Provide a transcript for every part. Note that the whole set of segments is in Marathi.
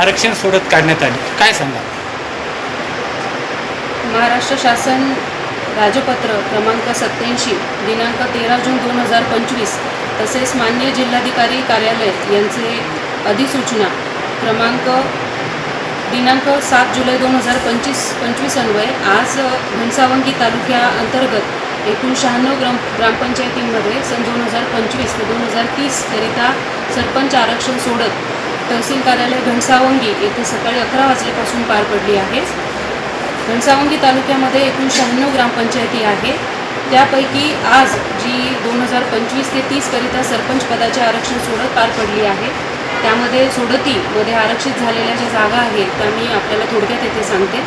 आरक्षण सोडत काढण्यात आले. काय सांगा महाराष्ट्र शासन राजपत्र क्रमांक सत्याऐंशी दिनांक तेरा जून दोन हजार पंचवीस तसेच मान्य जिल्हाधिकारी कार्यालय यांचे अधिसूचना क्रमांक दिनांक सात जुलै दोन हजार पंचवीस पंचवीस अन्वये आज घनसावंगी तालुक्याअंतर्गत एकूण शहाण्णव ग्राम ग्रामपंचायतींमध्ये सन दोन हजार पंचवीस ते दोन हजार तीसकरिता सरपंच आरक्षण सोडत तहसील कार्यालय घनसावंगी येथे सकाळी अकरा वाजल्यापासून पार पडली आहे. घनसावंगी तालुक्यामध्ये एकूण शहाण्णव ग्रामपंचायती आहे. त्यापैकी आज जी दोन हजार पंचवीस ते तीसकरिता सरपंच पदाचे आरक्षण सोडत पार पडली आहे. त्यामध्ये सोडतीमध्ये आरक्षित झालेल्या ज्या जागा आहेत त्या मी आपल्याला थोडक्यात येथे सांगते.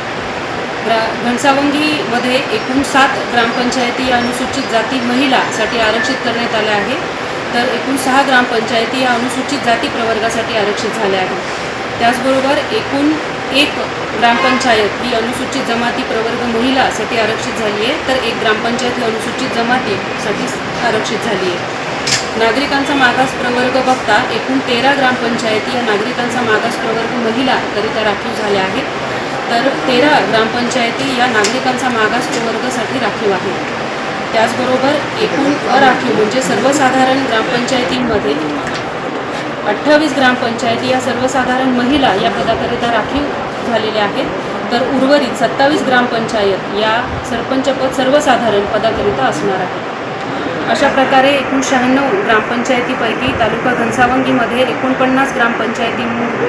ग्रा घनसावंगीमध्ये एकूण सात ग्रामपंचायती अनुसूचित जाती महिलासाठी आरक्षित करण्यात आल्या आहे. तर एकूण सहा ग्रामपंचायती या अनुसूचित जाती प्रवर्गासाठी आरक्षित झाल्या आहेत. त्याचबरोबर एकूण एक ग्रामपंचायत ही अनुसूचित जमाती प्रवर्ग महिलासाठी आरक्षित झाली आहे तर एक ग्रामपंचायत ही अनुसूचित जमातीसाठी आरक्षित झाली आहे. नागरिकांचा मागास प्रवर्ग बघता एकूण तेरा ग्रामपंचायती या नागरिकांचा मागास प्रवर्ग महिलाकरिता राखीव झाल्या आहेत. तर तेरा ग्रामपंचायती या नागरिकांचा मागास प्रवर्गासाठी राखीव आहेत. त्याचबरोबर एकूण अराखीव म्हणजे सर्वसाधारण ग्रामपंचायतींमध्ये अठ्ठावीस ग्रामपंचायती या सर्वसाधारण महिला या पदाकरिता राखीव झालेल्या आहेत. तर उर्वरित सत्तावीस ग्रामपंचायत या सरपंचपद सर्वसाधारण पदाकरिता असणार आहे. अशा प्रकारे एकूण शहाण्णव ग्रामपंचायतीपैकी तालुका घनसावंगीमध्ये एकोणपन्नास ग्रामपंचायती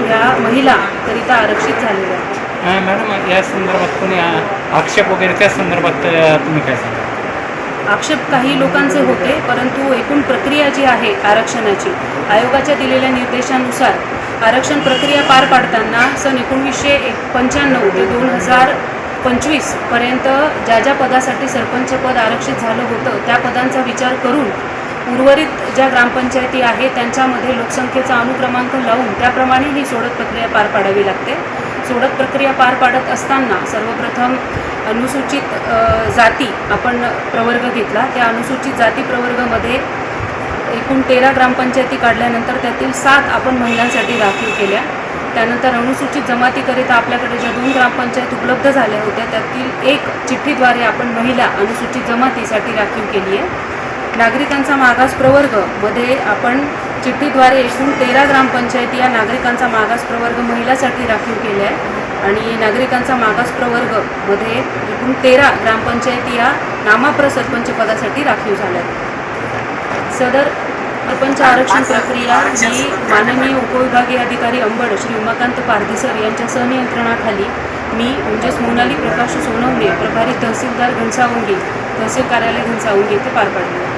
ह्या महिलाकरिता आरक्षित झालेल्या आहेत. मॅडम या संदर्भात कोणी आक्षेप वगैरे त्या संदर्भात तुम्ही काय सांगा आक्षेप काही लोकांचे होते परंतु एकूण प्रक्रिया जी आहे आरक्षणाची आयोगाच्या दिलेल्या निर्देशानुसार आरक्षण प्रक्रिया पार पाडताना सन एकोणवीसशे एक पंच्याण्णव ते दोन हजार पंचवीसपर्यंत ज्या ज्या पदासाठी सरपंच पद आरक्षित झालं होतं त्या पदांचा विचार करून उर्वरित ज्या ग्रामपंचायती आहेत त्यांच्यामध्ये लोकसंख्येचा अनुक्रमांक लावून त्याप्रमाणे ही सोडत प्रक्रिया पार पाडावी लागते. सोडत प्रक्रिया पार पाडत असताना सर्वप्रथम अनुसूचित जाती आपण प्रवर्ग घेतला. त्या अनुसूचित जाती प्रवर्गामध्ये एकूण तेरा ग्रामपंचायती काढल्यानंतर त्यातील सात आपण महिलांसाठी राखीव केल्या. त्यानंतर अनुसूचित जमातीकरिता आपल्याकडे ज्या दोन ग्रामपंचायत उपलब्ध झाल्या होत्या त्यातील एक चिठ्ठीद्वारे आपण महिला अनुसूचित जमातीसाठी राखीव केली आहे. नागरिकांचा मागास प्रवर्गमध्ये आपण चिठ्ठीद्वारे एकूण तेरा ग्रामपंचायती या नागरिकांचा मागास प्रवर्ग महिलासाठी राखीव केला आहे. आणि नागरिकांचा मागास प्रवर्गमध्ये एकूण तेरा ग्रामपंचायती या नामाप्र सरपंच पदासाठी राखीव झाल्या आहेत. सदर सरपंच आरक्षण प्रक्रिया ही माननीय उपविभागीय अधिकारी अंबड श्री उमाकांत पारधीसर यांच्या सहनियंत्रणाखाली मी म्हणजेच मोनाली प्रकाश सोनवणे प्रभारी तहसीलदार घनसावंगी तहसील कार्यालय घनसावंगी येथे पार पाडले.